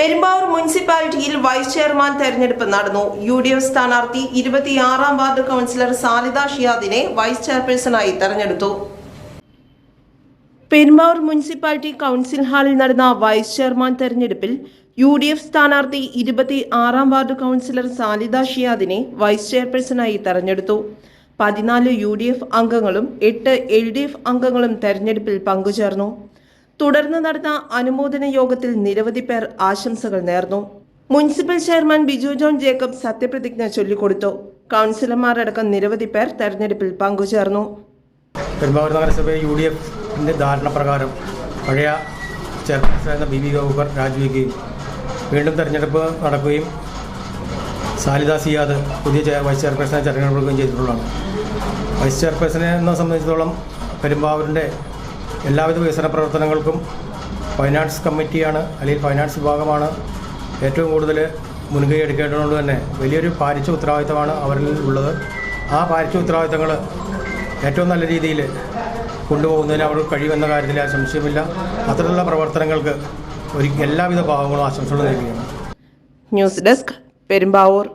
പെരുമ്പാവൂർ മുനിസിപ്പാലിറ്റിയിൽ vice chairman തെരഞ്ഞെടുപ്പ് നടന്നു. യു ഡി എഫ് സ്ഥാനാർത്ഥി ഇരുപത്തിയാറാം വാർഡ് കൗൺസിലർ സാലിദ ഷിയാദിനെ വൈസ് ചെയർപേഴ്സണായി തെരഞ്ഞെടുത്തു. പെരുമ്പാവൂർ മുനിസിപ്പാലിറ്റി കൗൺസിൽ ഹാളിൽ നടന്ന വൈസ് ചെയർമാൻ തെരഞ്ഞെടുപ്പിൽ യു ഡി എഫ് സ്ഥാനാർത്ഥി ഇരുപത്തി ആറാം വാർഡ് കൗൺസിലർ സാലിദ ഷിയാദിനെ വൈസ് ചെയർപേഴ്സണായി തെരഞ്ഞെടുത്തു. പതിനാല് യു ഡി എഫ് അംഗങ്ങളും എട്ട് എൽ ഡി എഫ് അംഗങ്ങളും തെരഞ്ഞെടുപ്പിൽ പങ്കുചേർന്നു. തുടർന്ന് നടന്ന അനുമോദന യോഗത്തിൽ നിരവധി പേർ ആശംസകൾ നേർന്നു. മുനിസിപ്പൽ ചെയർമാൻ ബിജു ജോൺ ജേക്കബ് സത്യപ്രതിജ്ഞ ചൊല്ലിക്കൊടുത്തു. കൗൺസിലർമാരടക്കം നിരവധി പേർ തെരഞ്ഞെടുപ്പിൽ പങ്കുചേർന്നു. പെരുമ്പാവൂർ നഗരസഭ യു ഡി എഫിന്റെ ധാരണ പ്രകാരം പഴയ ചെയർമാൻ ബി വി ഗൗബർ രാജിവെക്കുകയും വീണ്ടും തെരഞ്ഞെടുപ്പ് നടക്കുകയും സാലിദ സിയാദ് പുതിയ വൈസ് ചെയർപേഴ്സണെ തെരഞ്ഞെടുക്കുകയും ചെയ്തിട്ടുള്ളതാണ്. വൈസ് ചെയർപേഴ്സണെ എന്നെ സംബന്ധിച്ചിടത്തോളം പെരുമ്പാവൂരിന്റെ എല്ലാവിധ വികസന പ്രവർത്തനങ്ങൾക്കും ഫൈനാൻസ് കമ്മിറ്റിയാണ് അല്ലെങ്കിൽ ഫൈനാൻസ് വിഭാഗമാണ് ഏറ്റവും കൂടുതൽ മുൻകൈ എടുക്കേണ്ടതുകൊണ്ട് തന്നെ വലിയൊരു പാരിച്ച ഉത്തരവാദിത്തമാണ് അവരിൽ ഉള്ളത്. ആ പാരിച്ച ഉത്തരവാദിത്തങ്ങൾ ഏറ്റവും നല്ല രീതിയിൽ കൊണ്ടുപോകുന്നതിന് അവർക്ക് കഴിയുമെന്ന കാര്യത്തിൽ ആ സംശയമില്ല അത്തരത്തിലുള്ള പ്രവർത്തനങ്ങൾക്ക് ഒരു എല്ലാവിധ ഭാവങ്ങളും ആശംസകളും നൽകുകയാണ് ന്യൂസ് ഡെസ്ക് പെരുമ്പാവൂർ.